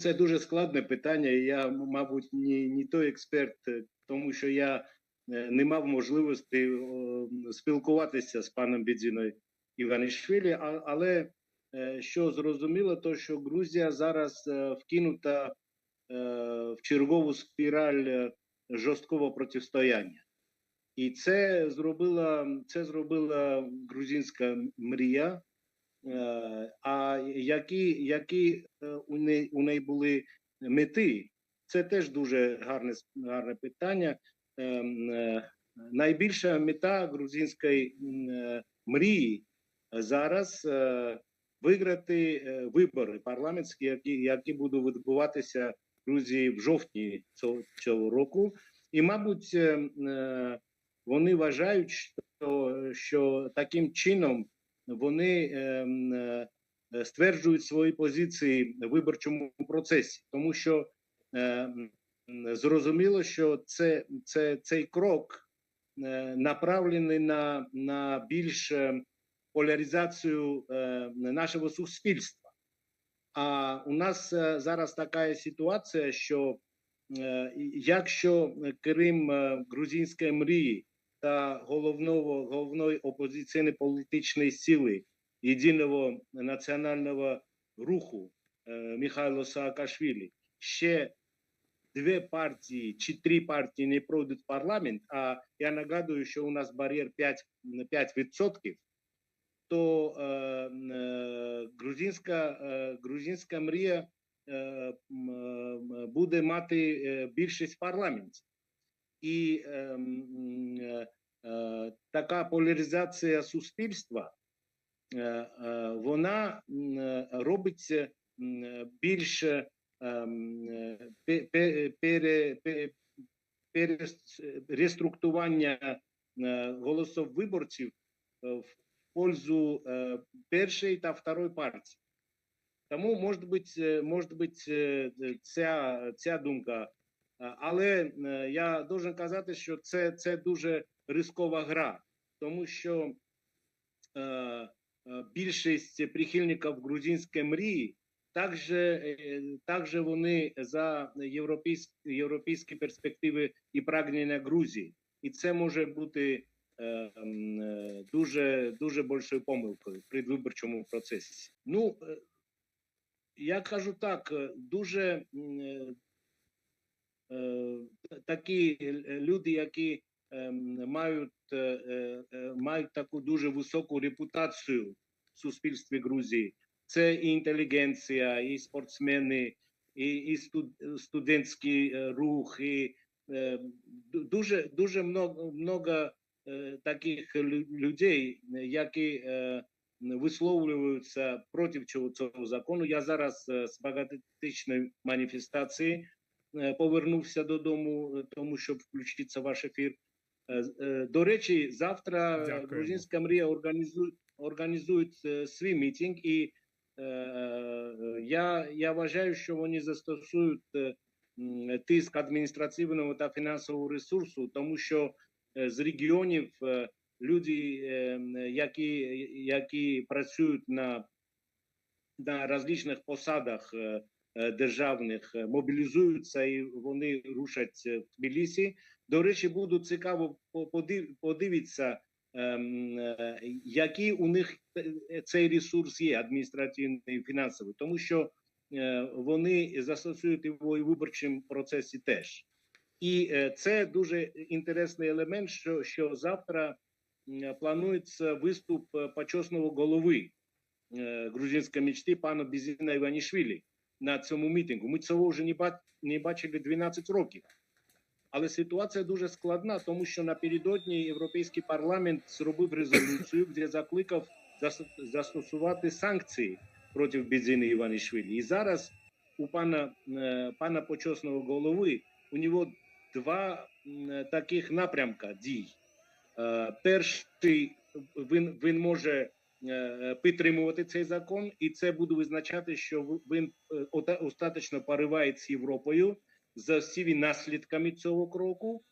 це дуже складне питання. і Я, мабуть, не, не той експерт, е, тому що я е, не мав можливості спілкуватися з паном Бідзіною Іванішвілі, але е, що зрозуміло, то що Грузія зараз е, вкинута е, в чергову спіраль е, жорсткого протистояння. І це зробила, це зробила грузинська мрія. Е, А які, які е, у неї, у неї були мети? Це теж дуже гарне, гарне питання. Ем, е, Найбільша мета грузинської мрії зараз виграти вибори парламентські, які, які будуть відбуватися в Грузії в жовтні цього, цього року. І, мабуть, е, м, е, вони вважають, що, що таким чином вони ем, е, стверджують свої позиції в виборчому процесі, тому що е, зрозуміло, що це, це цей крок е, направлений на, на більш е, поляризацію нашого суспільства. А у нас зараз така ситуація, що якщо Крим грузинської мрії та головного головної опозиційної політичної сили єдиного національного руху е, Михайло Саакашвілі ще дві партії чи три партії не пройдуть в парламент, а я нагадую, що у нас бар'єр 5, 5%, то е, е, грузинська, е, грузинська мрія е, е, буде мати е, більшість в парламенті. І е, е, е, така поляризація суспільства, е, е, вона е, робиться е, більш е, м, е, пе- пе- пере- пе- е, голосів виборців в пользу першої та второї партії. Тому може бути, може бути ця, ця думка. А, Але е, я должен казати, що це, це дуже рискова гра, тому що е, е, більшість прихильників грузинської мрії також, е, також вони за європейські, європейські перспективи і прагнення Грузії. І це може бути е, е, дуже дуже большою помилкою при виборчому процесі. Ну е, я кажу так, е, дуже е, е, такі люди, які е, мають, е, е, мають таку дуже високу репутацію в суспільстві Грузії. Це і інтелігенція, і спортсмени, і, і студ- студентський е, рух, і е, дуже дуже много, е, таких людей, які е, висловлюються проти цього, закону. Я зараз е, з багатотичної маніфестації е, повернувся додому, е, тому щоб включитися в ваш ефір. Е, е, До речі, завтра е, Дякуємо. грузинська мрія організує організують е, свій мітинг, і е, е, я, я вважаю, що вони застосують е, тиск адміністративного та фінансового ресурсу, тому що е, з регіонів е, люди, е, які, які працюють на, на различних посадах е, е, державних, е, мобілізуються і вони рушать е, в Тбілісі. До речі, буде цікаво по- подив- подивитися, ем, е, який у них е, цей ресурс є адміністративний і фінансовий, тому що е, вони застосують його і в виборчому процесі теж. І е, це дуже інтересний елемент, що, що завтра планується виступ е, почесного голови е, грузинської мечти пана Бізіна Іванішвілі на цьому мітингу. Ми цього вже не, ба- бачили 12 років. Але ситуація дуже складна, тому що напередодні Європейський парламент зробив резолюцію, де закликав застосувати санкції проти Бідзіни Іванішвілі. І зараз у пана, е, пана почесного голови у нього два таких напрямка дій. Е, Перший він, він може е, підтримувати цей закон, і це буде визначати, що він е, остаточно пориває з Європою за всіми наслідками цього кроку.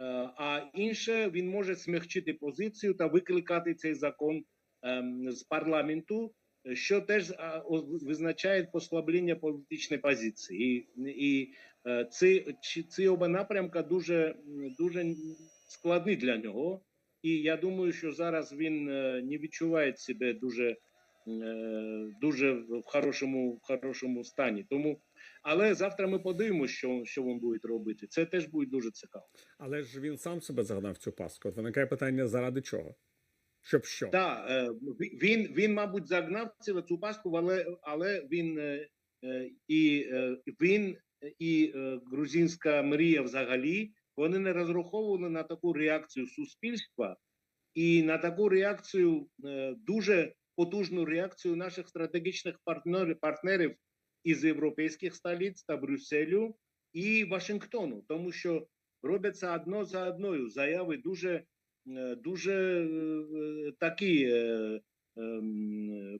Е, А інше він може смягчити позицію та викликати цей закон ем, з парламенту що теж визначає послаблення політичної позиції. І, і е, ці, ці оба напрямка дуже, дуже складні для нього. І я думаю, що зараз він е, не відчуває себе дуже, е, дуже в хорошому, в хорошому стані. Тому, але завтра ми подивимося, що, що він буде робити. Це теж буде дуже цікаво. Але ж він сам себе загнав в цю пастку. От виникає питання, заради чого? Щоб що? Так, е, він, він, мабуть, загнав цю пастку, але, але він і він і грузинська мрія взагалі вони не розраховували на таку реакцію суспільства і на таку реакцію е, дуже потужну реакцію наших стратегічних партнерів, партнерів із європейських столиць та Брюсселю і Вашингтону, тому що робляться одно за одною. Заяви дуже е, дуже е, такі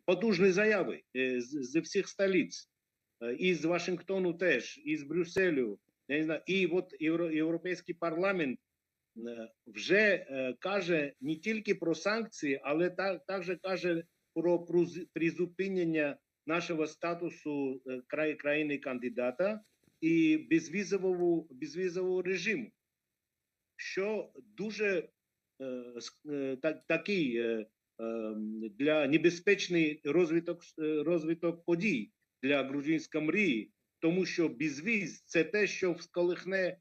потужні заяви з, всіх столиць, і з Вашингтону теж, і з Брюсселю. Я не знаю, і от Євро, Європейський парламент вже е, каже не тільки про санкції, але та, також каже про призупинення нашого статусу е, країни кандидата і безвізового, безвізового режиму, що дуже е, такий для небезпечний розвиток, розвиток подій для грузинської мрії, тому що безвіз це те, що всколихне е,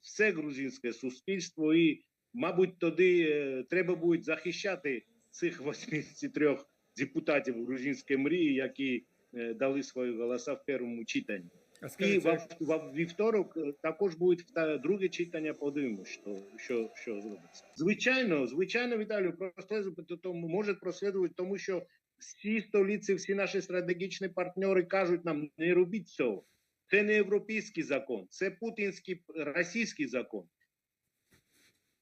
все грузинське суспільство, і, мабуть, тоді е, треба буде захищати цих 83 депутатів грузинської мрії, які е, дали свої голоса в першому читанні. А І скажіть, во, во вівторок також буде друге читання. Подивимося, що, що, що зробиться. Звичайно, звичайно, Віталію, прослідувати, тому може прослідувати, тому що всі столиці, всі наші стратегічні партнери кажуть нам: не робіть цього. Це не європейський закон, це путінський російський закон.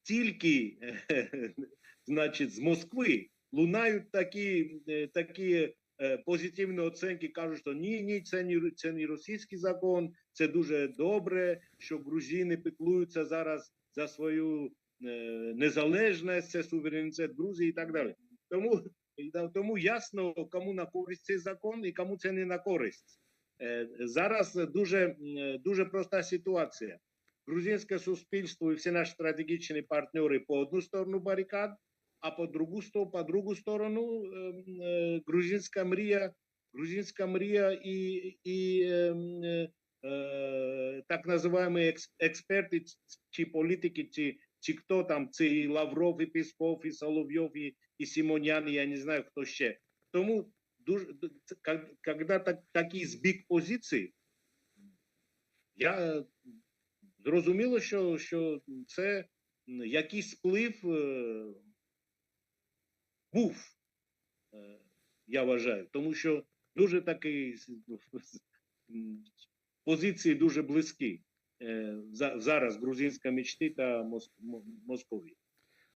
Тільки, значить, з Москви лунають такі, е, такі е, позитивні оцінки, кажуть, що ні, ні, це не, це не російський закон, це дуже добре, що грузини піклуються зараз за свою е, незалежність, це суверенітет Грузії і так далі. Тому, тому ясно, кому на користь цей закон і кому це не на користь. Е, Зараз дуже, дуже проста ситуація. Грузинське суспільство і всі наші стратегічні партнери по одну сторону барикад, а по другу, по другу сторону ем, е, грузинська мрія, грузинська мрія і, і ем, е, так називаємо експерти чи політики, чи, чи хто там, це і Лавров, і Пісков, і Соловйов, і, і Симонян, і я не знаю, хто ще. Тому дуже, когда так, такий збіг позицій, я зрозуміло, що, що це якийсь вплив е, був, е, я вважаю, тому що дуже такий позиції дуже близькі е, зараз грузинська мечти та Мос- Мо- Московії.